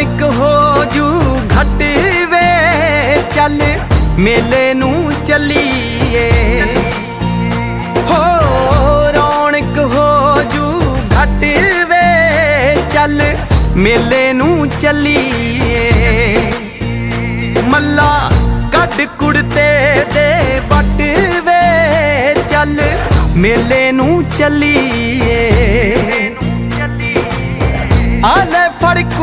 ਰੌਣਕ ਹੋ ਜੂ ਘਟ ਵੇ, ਚੱਲ ਮੇਲੇ ਨੂੰ ਚੱਲੀਏ। ਹੋ ਰੌਣਕ ਹੋ ਜੂ ਘਟ ਵੇ, ਚੱਲ ਮੇਲੇ ਨੂੰ ਚੱਲੀਏ। ਮੱਲਾ ਕੱਢ ਕੁੜਤੇ ਦੇ ਬੱਟ ਵੇ, ਚੱਲ ਮੇਲੇ ਨੂੰ ਚੱਲੀਏ।